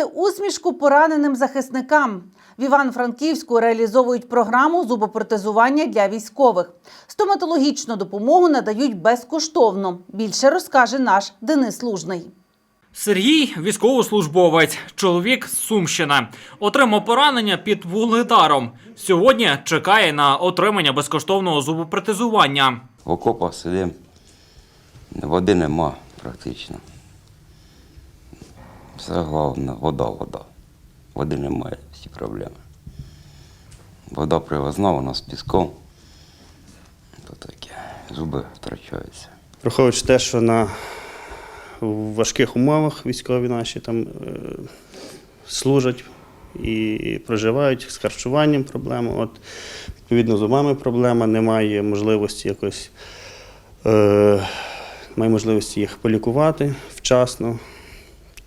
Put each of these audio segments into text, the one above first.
подарувати усмішку пораненим захисникам. В Івано-Франківську реалізовують програму зубопротезування для військових. Стоматологічну допомогу надають безкоштовно. Більше розкаже наш Денис Лужний. Сергій військовослужбовець, чоловік з Сумщини. Отримав поранення під вугледаром. Сьогодні чекає на отримання безкоштовного зубопротезування. В окопах сидимо, води нема практично. Все головне, вода, вода. Води немає, всі проблеми. Вода привозна, вона з піском. То таке, зуби втрачаються. Враховуючи те, що на важких умовах військові наші там е, служать і проживають з харчуванням проблема. От, відповідно, з зубами проблема, немає можливості якось е, немає можливості їх полікувати вчасно.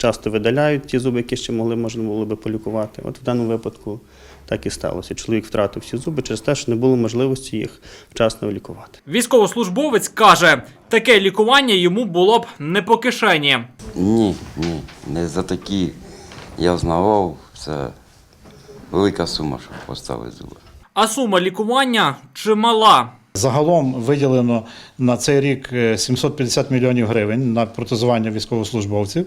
Часто видаляють ті зуби, які ще могли можна було би полікувати. От в даному випадку так і сталося. Чоловік втратив всі зуби через те, що не було можливості їх вчасно лікувати. Військовослужбовець каже, таке лікування йому було б не по кишені. Ні, ні, не за такі я взнавав, це велика сума, щоб поставити зуби. А сума лікування чимала. Загалом виділено на цей рік е, 750 мільйонів гривень на протезування військовослужбовців.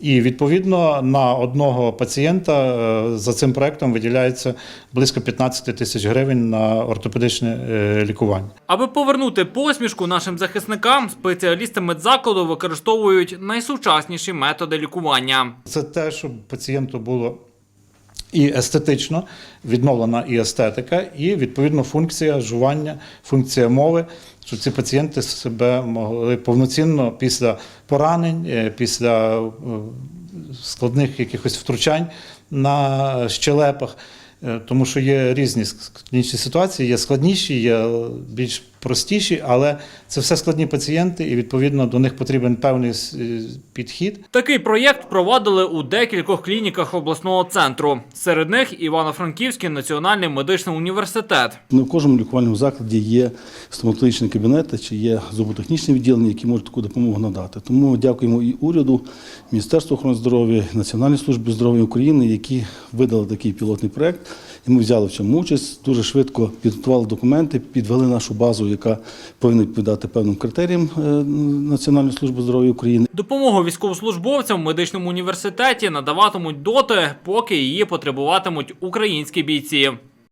І відповідно на одного пацієнта е, за цим проектом виділяється близько 15 тисяч гривень на ортопедичне е, лікування. Аби повернути посмішку нашим захисникам, спеціалісти медзакладу використовують найсучасніші методи лікування. Це те, щоб пацієнту було і естетично відновлена і естетика, і відповідно функція жування, функція мови, щоб ці пацієнти себе могли повноцінно після поранень, е, після е, складних якихось втручань на щелепах. Е, Тому що є різні клінічні ситуації, є складніші, є більш простіші, але це все складні пацієнти, і відповідно до них потрібен певний е, підхід. Такий проєкт провадили у декількох клініках обласного центру. Серед них Івано-Франківський національний медичний університет. Не в кожному лікувальному закладі є стоматологічні кабінети чи є зуботехнічне відділення, які можуть таку допомогу надати. Тому дякуємо і уряду, Міністерству охорони здоров'я, Національній службі здоров'я України, які видали такий пілотний проект. І ми взяли в цьому участь. Дуже швидко підготували документи, підвели нашу базу, яка повинна відповідати певним критеріям е, Національної служби здоров'я України. Допомогу військовослужбовцям в медичному університеті надаватимуть доти, поки її потребуватимуть українські бійці.